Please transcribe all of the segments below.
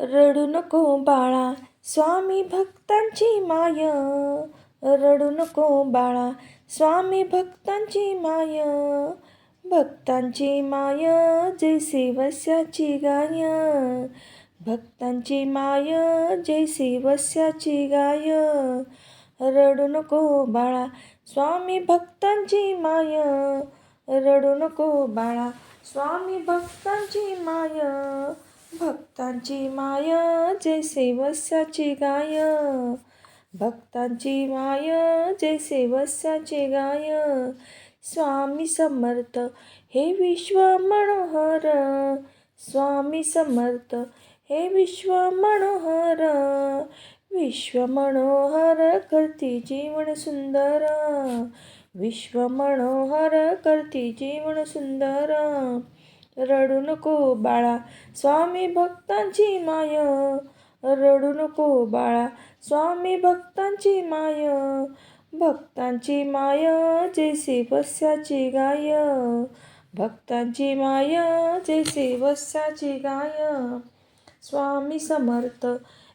रडू नको बाळा स्वामी भक्तांची माय. रडू नको बाळा स्वामी भक्तांची माय. भक्तांची माय जैसे वस्याची गाय. भक्तांची माय जे वस्याची गाय. रडू नको बाळा स्वामी भक्तांची माय. रडू नको बाळा स्वामी भक्तांची माय. भक्तांची माय, जैसे वस्याची गाय। भक्तांची माय, जैसे वस्याची गाय। स्वामी समर्थ, हे विश्व मनोहर। स्वामी समर्थ, हे विश्व मनोहर। विश्व मनोहर करती जीवन सुंदर। विश्व मनोहर करती जीवन सुंदर। रडू नको बाळा स्वामी भक्तांची माय. रडू नको बाळा स्वामी भक्तांची माय. भक्तांची माय जैसी वस्याची गाय. भक्तांची माय जैसी वस्याची गाय. स्वामी समर्थ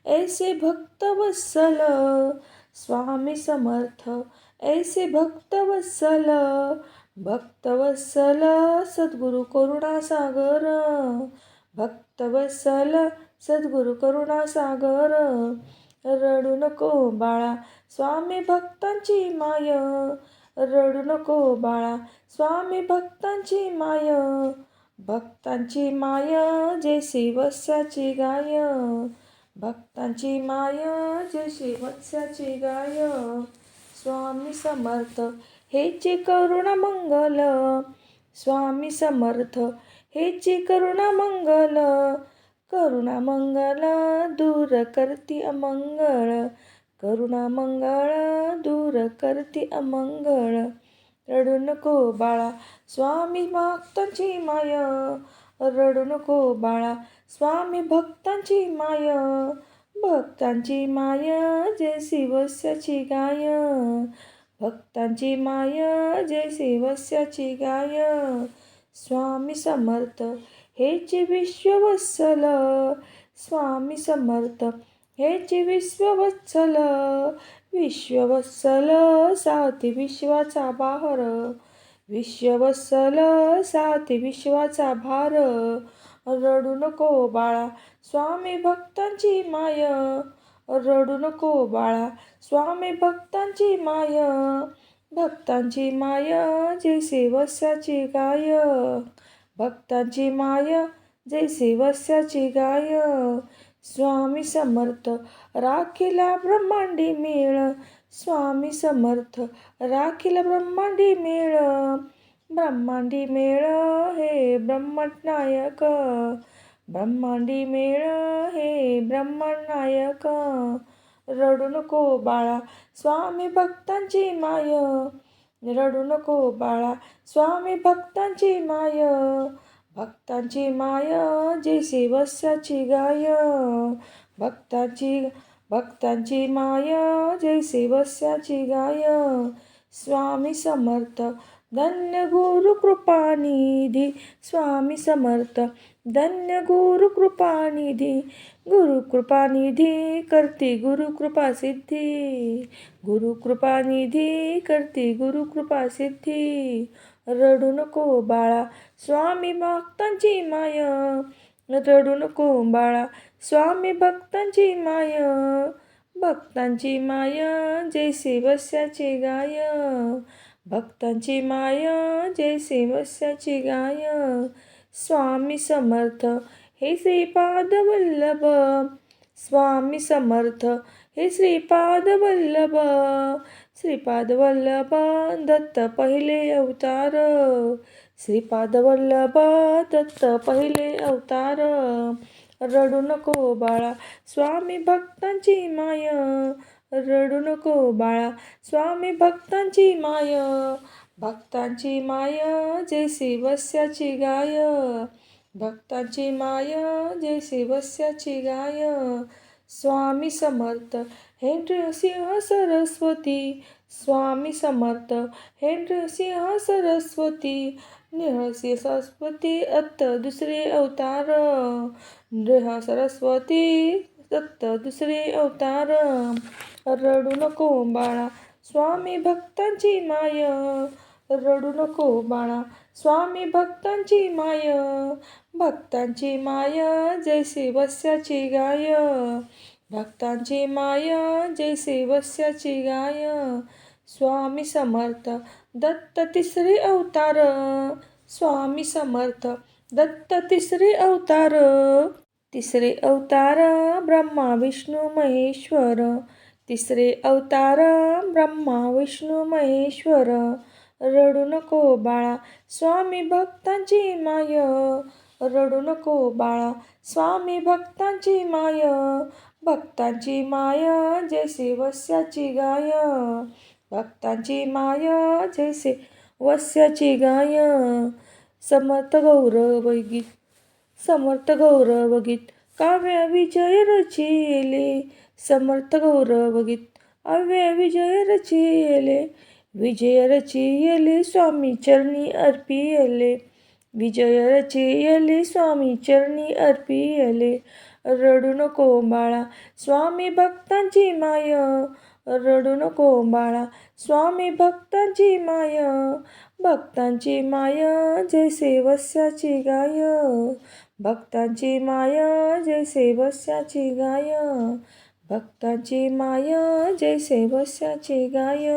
ऐसे भक्त वत्सल. स्वामी समर्थ ऐसे भक्त वत्सल. भक्तवत्सल सद्गुरु करुणासागर भक्तवत्सल सद्गुरु करुणासागर रडू नको बाळा स्वामी भक्तांची माय. रडू नको बाळा स्वामी भक्तांची माय. भक्तांची माय जैसी वत्साची गाय. भक्तांची माय जैसी वत्साची गाय. स्वामी समर्थ हेचे करुणा मंगल. स्वामी समर्थ हेचे करुणा मंगल. करुणा मंगल दूर करती अमंगळ. करुणा मंगळ दूर करती अमंगळ. रडू नको बाळा स्वामी भक्तांची माय. रडू नको बाळा स्वामी भक्तांची माय. भक्तांची माय जे शिवस्याची गाय. भक्तांची माय जे शिवस्याची गाय. स्वामी समर्थ हेचे विश्ववत्सल स्वामी समर्थ हेचे विश्ववत्सल विश्ववत्सल साथी विश्वाचा बाहर. विश्ववसल साथी विश्वाचा भार. रडू नको बाळा स्वामी भक्तांची माय. रडू नको बाळा स्वामी भक्तांची माय. भक्तांची माय जैसे वस्याची गाय. भक्तांची माय जैसे वस्याची गाय. स्वामी समर्थ राखीला ब्रह्मांडी मेळ. स्वामी समर्थ राखील ब्रह्मांडी मेळ. ब्रह्मांडी मेळ हे ब्रह्मनायक. ब्रह्मांडी मेळ हे ब्रह्मनायक. रडू नको बाळा स्वामी भक्तांची माय. रडू नको बाळा स्वामी भक्तांची माय. भक्तांची माय जैसी वस्याची गाय. भक्तांची भक्तांची माय जैसी वस्याची गाय. स्वामी समर्थ धन्य गुरु कृपानिधी स्वामी समर्थ धन्य गुरु कृपानिधी गुरु कृपानिधी करती गुरु कृपा सिद्धी. गुरु कृपानिधी करती गुरु कृपा सिद्धी. रडू नको बाळा स्वामी भक्तांची माय. रडू नको बाळा. स्वामी भक्तांची माय भक्तांची माय जैसे वस्याची गाय. भक्तांची माय जैसे वस्याची गाय. स्वामी समर्थ हे श्रीपाद वल्लभ स्वामी समर्थ हे श्रीपाद वल्लभ श्रीपाद वल्लभ दत्त पहिले अवतार. श्रीपादवल्लभा दत्त पहिले अवतार. रडू नको बाळा स्वामी भक्तांची माय. रडू नको बाळा स्वामी भक्तांची माय. भक्तांची माय जैसी वस्याची गाय. भक्तांची माय जैसी वस्याची गाय. स्वामी समर्थ हे नृसिंह सरस्वती स्वामी समर्थ हे नृसिंह सरस्वती निहसी सरस्वती अत्त दुसरे अवतार. नृह सरस्वती दत्त दुसरे अवतार. रडू नको बाळा स्वामी भक्तांची माय. रडू नको बाळा स्वामी भक्तांची माय. भक्तांची माय जैसे वस्याची गाय. भक्तांची माय जैसे वस्याची गाय. स्वामी समर्थ दत्त तिसरी अवतार. स्वामी समर्थ दत्त तिसरी अवतार. तिसरे अवतार ब्रह्मा विष्णू महेश्वर. तिसरे अवतार ब्रह्मा विष्णू महेश्वर. रडू नको बाळा स्वामी भक्तांची माय. रडू नको बाळा स्वामी भक्तांची माय. भक्तांची माय जैसे वस्याची गाय. भक्तांची माय जैसे वस्याची गाय समर्थ गौरव गीत समर्थ गौरव गीत काव्य विजय रचिले समर्थ गौरव गीत अव्य विजय रचिले विजय रचिले स्वामी चरणी अर्पियले विजय रचिले स्वामी चरणी अर्पियले रडू नको बाळा स्वामी भक्तांची माय रडू नको बाळा. स्वामी भक्तांची माय भक्तांची माय जैसे वस्याची गाय. भक्तांची माय जैसे वस्याची गाय. भक्तांची माय जैसे वस्याची गाय.